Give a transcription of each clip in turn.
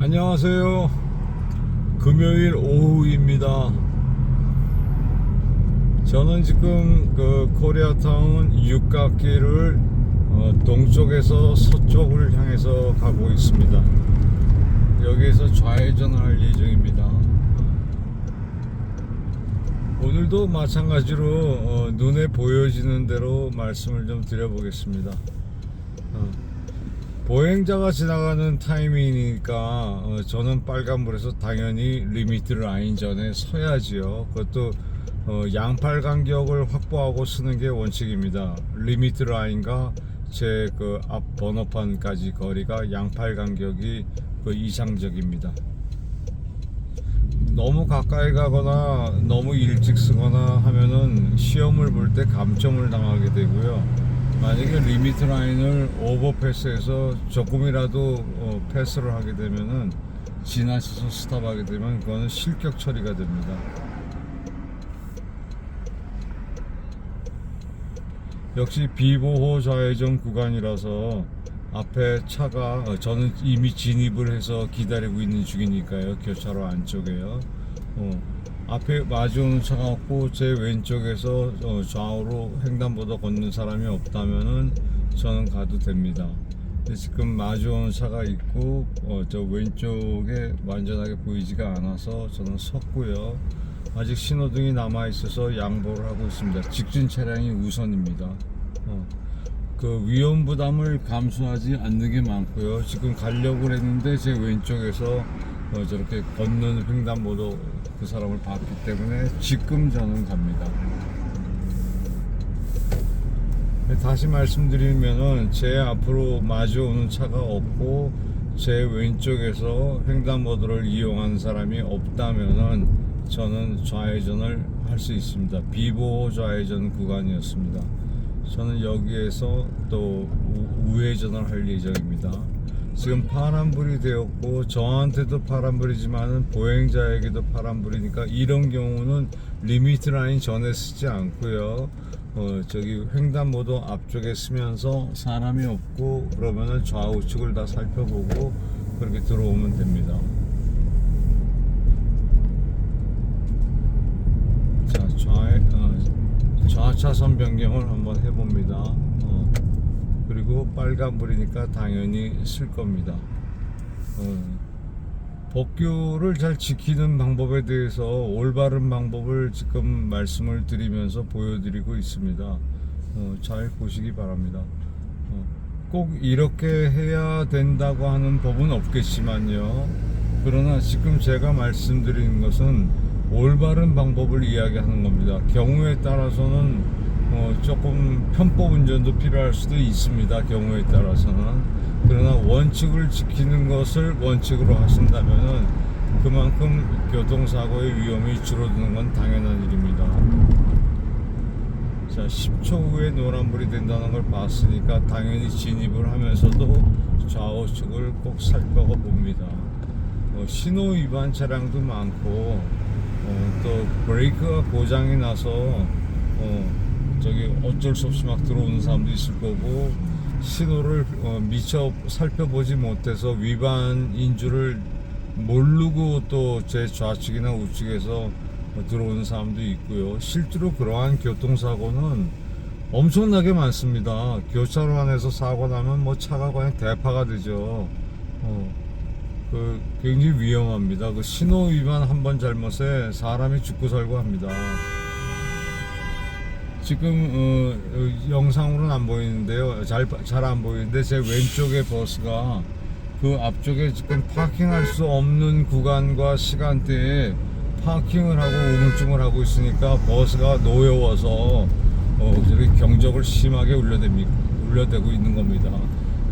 안녕하세요. 금요일 오후입니다. 저는 지금 그 코리아타운 육각길을 어, 동쪽에서 서쪽을 향해서 가고 있습니다. 여기에서 좌회전할 예정입니다. 오늘도 마찬가지로 어, 눈에 보여지는 대로 말씀을 좀 드려보겠습니다. 어, 보행자가 지나가는 타이밍이니까 어, 저는 빨간불에서 당연히 리미트 라인 전에 서야지요. 그것도 어, 양팔 간격을 확보하고 쓰는 게 원칙입니다. 리미트 라인과 제 그 앞 번호판까지 거리가 양팔 간격이 그 이상적입니다. 너무 가까이 가거나 너무 일찍 쓰거나 하면은 시험을 볼 때 감점을 당하게 되고요. 만약에 리미트 라인을 오버패스해서 조금이라도 어, 패스를 하게 되면은 지나쳐서 스탑하게 되면 그거는 실격 처리가 됩니다. 역시 비보호 좌회전 구간이라서 앞에 차가 어, 저는 이미 진입을 해서 기다리고 있는 중이니까요. 교차로 안쪽에요. 어, 앞에 마주오는 차가 없고 제 왼쪽에서 어, 좌우로 횡단보도 걷는 사람이 없다면은 저는 가도 됩니다 지금 마주오는 차가 있고 어, 저 왼쪽에 완전하게 보이지가 않아서 저는 섰고요 아직 신호등이 남아 있어서 양보를 하고 있습니다. 직진 차량이 우선입니다. 어, 그 위험 부담을 감수하지 않는 게 많고요. 지금 가려고 했는데 제 왼쪽에서 어, 저렇게 걷는 횡단보도 그 사람을 봤기 때문에 지금 저는 갑니다. 다시 말씀드리면은 제 앞으로 마주오는 차가 없고 제 왼쪽에서 횡단보도를 이용한 사람이 없다면은 저는 좌회전을 할 수 있습니다. 비보호 좌회전 구간이었습니다. 저는 여기에서 또 우- 우회전을 할 예정입니다. 지금 파란불이 되었고 저한테도 파란불이지만은 보행자에게도 파란불이니까 이런 경우는 리미트 라인 전에 쓰지 않고요. 어, 저기 횡단보도 앞쪽에 쓰면서 사람이 없고 그러면은 좌우측을 다 살펴보고 그렇게 들어오면 됩니다. 자, 좌, 어, 좌차선 변경을 한번 해봅니다. 어, 그리고 빨간불이니까 당연히 쓸 겁니다. 어, 법규를 잘 지키는 방법에 대해서 올바른 방법을 지금 말씀을 드리면서 보여드리고 있습니다. 어, 잘 보시기 바랍니다. 어, 꼭 이렇게 해야 된다고 하는 법은 없겠지만요. 그러나 지금 제가 말씀드리는 것은 올바른 방법을 이야기하는 겁니다. 경우에 따라서는 어, 조금 편법 운전도 필요할 수도 있습니다. 경우에 따라서는. 그러나 원칙을 지키는 것을 원칙으로 하신다면은 그만큼 교통사고의 위험이 줄어드는 건 당연한 일입니다. 자, 10초 후에 노란불이 된다는 걸 봤으니까 당연히 진입을 하면서도 좌우측을 꼭 살펴가 봅니다. 어, 신호 위반 차량도 많고 어, 또 브레이크가 고장이 나서 어, 저기 어쩔 수 없이 막 들어오는 사람도 있을 거고 신호를 어, 미처 살펴보지 못해서 위반인 줄을 모르고 또 제 좌측이나 우측에서 어, 들어오는 사람도 있고요. 실제로 그러한 교통사고는 엄청나게 많습니다. 교차로 안에서 사고 나면 뭐 차가 그냥 대파가 되죠. 어, 그 굉장히 위험합니다. 그 신호 위반 한 번 잘못에 사람이 죽고 살고 합니다. 지금 어, 어, 영상으로는 안 보이는데요. 잘 잘 안 보이는데 제 왼쪽에 버스가 그 앞쪽에 지금 파킹할 수 없는 구간과 시간대에 파킹을 하고 우물쭈물 하고 있으니까 버스가 노여워서 어, 저기 경적을 심하게 울려댑니다. 울려대고 있는 겁니다.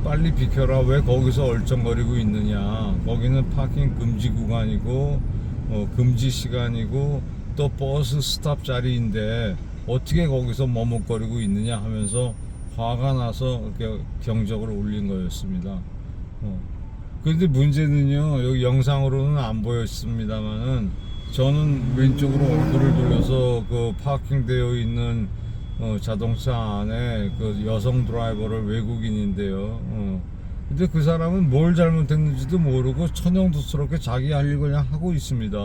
빨리 비켜라. 왜 거기서 얼쩡거리고 있느냐. 거기는 파킹 금지 구간이고 어, 금지 시간이고 또 버스 스탑 자리인데 어떻게 거기서 머뭇거리고 있느냐 하면서 화가 나서 이렇게 경적을 울린 거였습니다. 어. 그런데 문제는요, 여기 영상으로는 안 보였습니다만은 저는 왼쪽으로 얼굴을 돌려서 그 파킹되어 있는 어, 자동차 안에 그 여성 드라이버를 외국인인데요. 어, 근데 그 사람은 뭘 잘못했는지도 모르고 천연두스럽게 자기 할 일 그냥 하고 있습니다.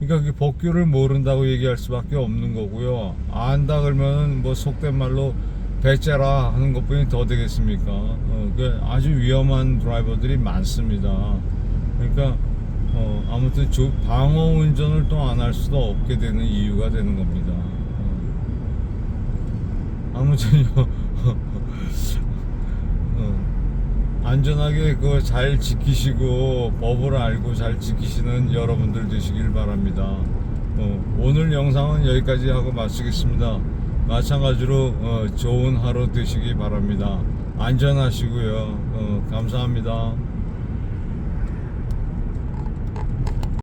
그러니까 그 법규를 모른다고 얘기할 수밖에 없는 거고요. 안다 그러면 뭐 속된 말로 배째라 하는 것뿐이 더 되겠습니까? 어, 그 아주 위험한 드라이버들이 많습니다. 그러니까 어, 아무튼 조- 방어 운전을 또 안 할 수도 없게 되는 이유가 되는 겁니다. 어. 아무튼요. 어, 안전하게 그거 잘 지키시고 법을 알고 잘 지키시는 여러분들 되시길 바랍니다. 어, 오늘 영상은 여기까지 하고 마치겠습니다. 마찬가지로 어, 좋은 하루 되시기 바랍니다. 안전하시고요. 어, 감사합니다.